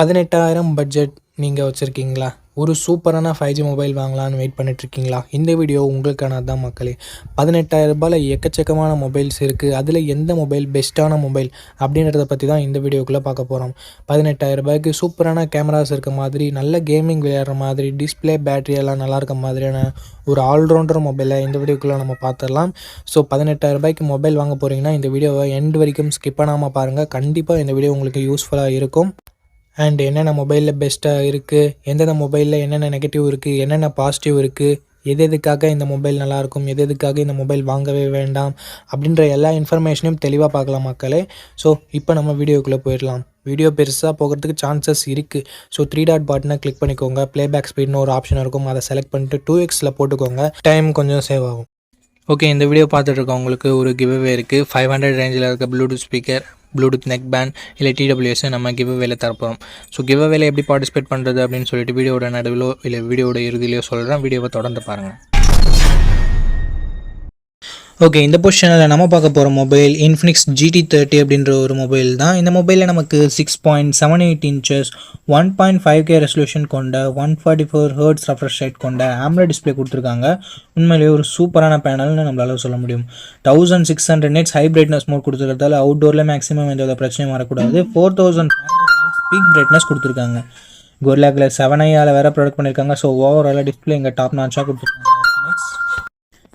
பதினெட்டாயிரம் பட்ஜெட் நீங்கள் வச்சுருக்கீங்களா? ஒரு சூப்பரான ஃபைவ் ஜி மொபைல் வாங்கலான்னு வெயிட் பண்ணிட்டுருக்கீங்களா? இந்த வீடியோ உங்களுக்கான தான் மக்களே. பதினெட்டாயிரம் ரூபாயில் எக்கச்சக்கமான மொபைல்ஸ் இருக்குது அதில் எந்த மொபைல் பெஸ்ட்டான மொபைல் அப்படின்றத பற்றி தான் இந்த வீடியோக்குள்ளே பார்க்க போகிறோம் பதினெட்டாயிரம் ரூபாய்க்கு சூப்பரான கேமராஸ் இருக்க மாதிரி நல்ல கேமிங் விளையாடுற மாதிரி டிஸ்பிளே பேட்டரி எல்லாம் நல்லா இருக்க மாதிரியான ஒரு ஆல்ரவுண்டர் மொபைலை இந்த வீடியோக்குள்ளே நம்ம பார்த்துடலாம். ஸோ பதினெட்டாயிரம் ரூபாய்க்கு மொபைல் வாங்க போகிறீங்கன்னா இந்த வீடியோவை எண்ட் வரைக்கும் ஸ்கிப் பண்ணாமல் பாருங்கள் கண்டிப்பாக இந்த வீடியோ உங்களுக்கு யூஸ்ஃபுல்லாக இருக்கும். அண்ட் என்னென்ன மொபைலில் பெஸ்ட்டாக இருக்குது எந்தெந்த மொபைலில் என்னென்ன நெகட்டிவ் இருக்குது என்னென்ன பாசிட்டிவ் இருக்குது எது எதுக்காக இந்த மொபைல் நல்லாயிருக்கும் எது எதுக்காக இந்த மொபைல் வாங்கவே வேண்டாம்? அப்படின்ற எல்லா இன்ஃபர்மேஷனையும் தெளிவாக பார்க்கலாம் மக்களே. ஸோ இப்போ நம்ம வீடியோக்குள்ளே போயிடலாம். வீடியோ பெருசாக போகிறதுக்கு சான்சஸ் இருக்குது ஸோ த்ரீ டாட் பாட்னா கிளிக் பண்ணிக்கோங்க. ப்ளேபேக் ஸ்பீட்னு ஒரு ஆப்ஷன் இருக்கும். அதை செலக்ட் பண்ணிட்டு டூ எக்ஸில் போட்டுக்கோங்க. டைம் கொஞ்சம் சேவ் ஆகும். ஓகே இந்த வீடியோ பார்த்துட்டு இருக்கவங்களுக்கு ஒரு கிவ்அவே இருக்குது ஃபைவ் ஹண்ட்ரட் ரேஞ்சில் இருக்க Bluetooth speaker Bluetooth neck band இல்லை டிடபிள்யூஎஸ்ஸை நம்ம கிவ் கிவ்அவேல தரப்போம். ஸோ கிவ் வேலை எப்படி பார்ட்டிசிபேட் பண்ணுறது அப்படின்னு சொல்லிட்டு வீடியோட நடுவிலோ இல்லை வீடியோட இறுதியிலையோ சொல்கிறேன் வீடியோவை தொடர்ந்து பாருங்கள் ஓகே இந்த பொசிஷனில் நம்ம பார்க்க போகிற மொபைல் இன்ஃபினிக்ஸ் ஜிடி தேர்ட்டி அப்படின்ற ஒரு மொபைல் தான். இந்த மொபைலில் நமக்கு six point seven eight inches one point five K resolution கொண்ட one forty four hertz refresh rate கொண்ட ஆம்லெட் டிஸ்பிளே கொடுத்துருக்காங்க. உண்மையிலேயே ஒரு சூப்பரான பேனல்னு நம்மளால சொல்ல முடியும். Thousand six hundred nits high brightness mode கொடுத்துருக்கிறதால அவுட்டோரில் மேக்ஸிமம் எந்த வித பிரச்சனையும் வரக்கூடாது. ஃபோர் தௌசண்ட் ஸ்பீக் பிரைட்னஸ் கொடுத்துருக்காங்க. கோர்லாக்கில் செவன் ஐயாவில் வேறு ப்ரொடக்ட் பண்ணியிருக்காங்க ஸோ ஓவராலாக டிஸ்பிளே இங்கே டாப் நாச்சாக கொடுத்துருக்காங்க.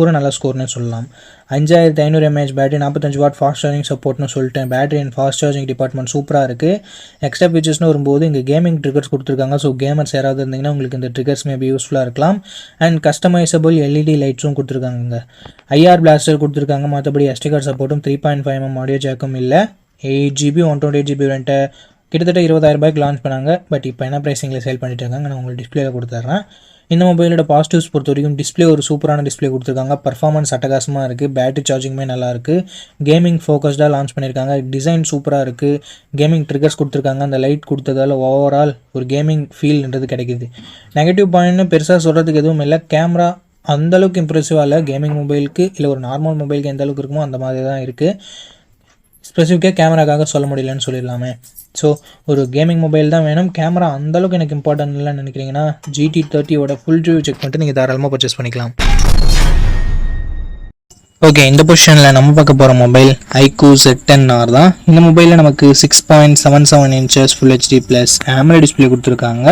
ஒரு நல்ல ஸ்கோர்னு சொல்லலாம். அஞ்சாயிரத்தி ஐநூறு எம்ஏஹெச் பேட்டரி நாற்பத்தஞ்சு வாட் ஃபாஸ்ட் சார்ஜிங் சப்போர்ட்னு சொல்லிட்டேன். Battery and fast charging department சூப்பராக இருக்குது எக்ஸ்ட்ரா ஃபீச்சர்ஸ்னு வரும்போது இங்கே கேமிங் ட்ரிகர்ஸ் கொடுத்துருக்காங்க. ஸோ கேமர்ஸ் யாராவது இருந்தீங்கன்னா உங்களுக்கு இந்த ட்ரிகர்ஸ் மேபி யூஸ்ஃபுல்லாக இருக்கலாம். அண்ட் கஸ்டமைசபிள் எல்இடி லைட்ஸும் கொடுத்துருக்காங்க. இங்கே ஐஆர் பிளாஸ்டர் கொடுத்துருக்காங்க மற்றபடி எஸ்டி கார்டு சப்போர்ட்டும் three point five M audio ஜாக்கும் இல்லை. Eight GB one twenty eight GB ரெண்ட்டை கிட்டத்தட்ட இருபதாயிரம் ரூபாய்க்கு லான்ச் பண்ணாங்க. பட் இப்போ என்ன ப்ரைஸிங்கில் சேல் பண்ணிட்டு இருக்காங்க நான் உங்களுக்கு டிஸ்பிளேல கொடுத்துட்றேன் இந்த மொபைலோட பாசிட்டிவ்ஸ் பொறுத்த வரைக்கும் டிஸ்பிளே ஒரு சூப்பரான டிஸ்பிளே கொடுத்துருக்காங்க. பர்ஃபார்மன்ஸ் அட்டகாசமாக இருக்குது பேட்டரி சார்ஜிங்குமே நல்லா இருக்குது கேமிங் ஃபோக்கஸ்டாக லான்ச் பண்ணியிருக்காங்க டிசைன் சூப்பராக இருக்குது கேமிங் ட்ரிகர்ஸ் கொடுத்துருக்காங்க. அந்த லைட் கொடுத்ததால ஓவரால் ஒரு கேமிங் ஃபீல்ன்றது கிடைக்குது. நெகட்டிவ் பாயிண்ட்னு பெருசாக சொல்கிறதுக்கு எதுவும் இல்லை. கேமரா அந்தளவுக்கு இம்ப்ரெசிவாக இல்லை. கேமிங் மொபைலுக்கு இல்லை ஒரு நார்மல் மொபைலுக்கு எந்த அளவுக்கு இருக்குமோ அந்த மாதிரி தான் இருக்குது ஸ்பெசிஃபிக்காக கேமராக்காக சொல்ல முடியலன்னு சொல்லிடலாமே. ஸோ ஒரு கேமிங் மொபைல் தான் வேணும். கேமரா அந்தளவுக்கு எனக்கு இம்பார்ட்டன்ட் இல்லைன்னு நினைக்கிறீங்கன்னா ஜிடி தேர்ட்டியோட ஃபுல் ரிவ்யூ செக் பண்ணிட்டு நீங்கள் தாராளமாக பர்ச்சேஸ் பண்ணிக்கலாம். ஓகே இந்த பொசிஷனில் நம்ம பார்க்க போகிற mobile iQOO Z ten R தான். இந்த மொபைலில் நமக்கு six point seven seven inches full HD plus AMOLED display கொடுத்துருக்காங்க.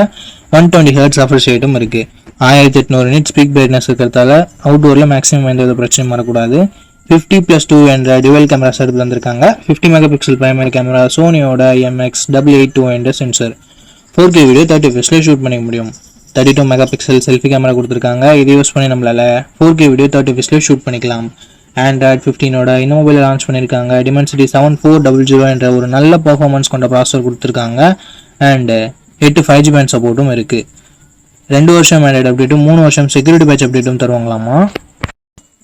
ஒன் டுவெண்ட்டி ஹர்ட்ஸ் ஆஃபர் ஷேட்டும் இருக்குது ஆயிரத்தி எட்நூறு நிட் ஸ்பீக் பிரைட்னஸ் இருக்கிறதால அவுட்டோரில் மேக்ஸிமம் எந்த வித பிரச்சனையும் வரக்கூடாது. ஃபிஃப்டி ப்ளஸ் டூ என்ற டிவல் கேமராஸ் எடுத்து வந்திருக்காங்க. Fifty mega pixel primary camera சோனியோட MX double eight two என்ற sensor four K video thirty ஃபெஸ்ட்டில் shoot பண்ணிக்க முடியும். Thirty two mega pixel selfie camera கொடுத்துருக்காங்க. இதை யூஸ் பண்ணி நம்மளால் ஃபோர் கே வீடியோ தேர்ட்டி ஃபெஸ்ட்டில் ஷூட் பண்ணிக்கலாம். ஆண்ட்ராய்ட் ஃபிஃப்டீனோட இந்த மொபைல் லான்ச் பண்ணியிருக்காங்க Dimensity seven four double zero என்ற ஒரு நல்ல பர்ஃபார்மன்ஸ் கொண்ட ப்ராசஸர் கொடுத்துருக்காங்க. அண்டு எட்டு ஃபைவ் ஜி பேண்ட் சப்போர்ட்டும் இருக்குது ரெண்டு வருஷம் ஆண்ட்ராய்ட் அப்டேட்டும் மூணு வருஷம் செக்யூரிட்டி பேட்ச் அப்டேட்டும் தருவாங்களாமா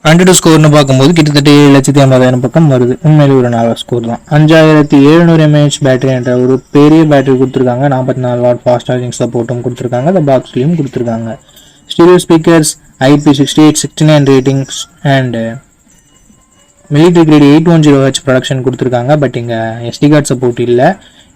ஹண்ட்ரட் ஸ்கோர்னு பார்க்கும்போது கிட்டத்தட்ட ஏழு லட்சத்தி ஐம்பதாயிரம் பக்கம் வருது. உண்மையிலே ஒரு நல்ல ஸ்கோர் தான். அஞ்சாயிரத்தி எழுநூறு எம்ஏஹெச் பேட்டரி என்ற ஒரு பெரிய பேட்டரி கொடுத்துருக்காங்க. நாற்பத்தி நாலு வாட் ஃபாஸ்ட் சார்ஜிங் சப்போர்ட்டும் கொடுத்துருக்காங்க. அந்த பாக்ஸ்லையும் கொடுத்துருக்காங்க. Stereo speakers IP sixty eight sixty nine ratings and military grade eight one zero H protection கொடுத்துருக்காங்க. பட் இங்கே எஸ்டி கார்டு சப்போர்ட் இல்லை.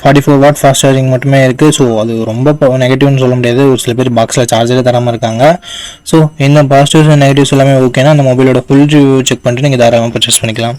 Forty four watt fast charging மட்டுமே இருக்குது ஸோ அது ரொம்ப நெகட்டிவ்னு சொல்ல முடியாது. ஒரு சில பேர் பாக்ஸில் சார்ஜரே தராமல் இருக்காங்க. ஸோ இந்த பாசிட்டிவ்ஸ் அண்ட் நெகட்டிவ்ஸ் எல்லாமே ஓகேனா அந்த மொபைலோட ஃபுல் ரிவ்யூ செக் பண்ணிட்டு நீங்கள் தாராளமாக பர்ச்சேஸ் பண்ணிக்கலாம்.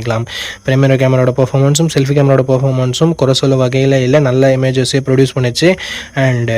பண்ணிக்கலாம். ப்ரைமரி கேமராவோட பர்ஃபார்மன்ஸும் செல்ஃபி கேமராவோட பர்ஃபார்மன்ஸும் குறை சொல்ல வகையில் இல்லை நல்ல இமேஜஸே ப்ரொடியூஸ் பண்ணிச்சு. அண்டு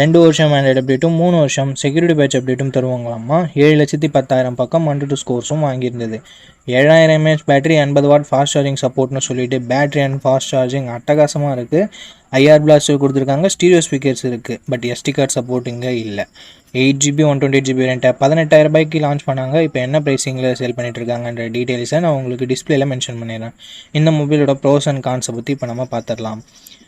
ரெண்டு வருஷம் ஆண்ட்ராய்டு அப்டேட்டும் மூணு வருஷம் செக்யூரிட்டி பேட்ச் அப்டேட்டும் தருவாங்களாமா ஏழு லட்சத்தி பத்தாயிரம் பக்கம் ஒன் டூ ஸ்கோர்ஸும் வாங்கியிருந்தது. ஏழாயிரம் எம்ஏஹெச் பேட்டரி எண்பது வாட் ஃபாஸ்ட் சார்ஜிங் சப்போர்ட்னு சொல்லிட்டு பேட்டரி அண்ட் ஃபாஸ்ட் சார்ஜிங் அட்டகாசமாக இருக்குது ஐஆர் பிளாஸ்டர் கொடுத்துருக்காங்க ஸ்டீரியோ ஸ்பீக்கர்ஸ் இருக்குது பட் எஸ்டி கார்டு சப்போர்ட் இங்கே இல்லை. Eight GB one twenty GB ரெண்ட்டை பதினெட்டாயிரம் ரூபாய்க்கு லான்ச் பண்ணாங்க. இப்போ என்ன ப்ரைஸிங்கில் சேல் பண்ணிட்டு இருக்காங்கன்ற டீட்டெயில்ஸை நான் உங்களுக்கு டிஸ்பிளேல மென்ஷன் பண்ணிடுறேன். இந்த மொபைலோட ப்ரோஸ் அண்ட் கான்ஸை பற்றி இப்போ நம்ம பார்த்துடலாம்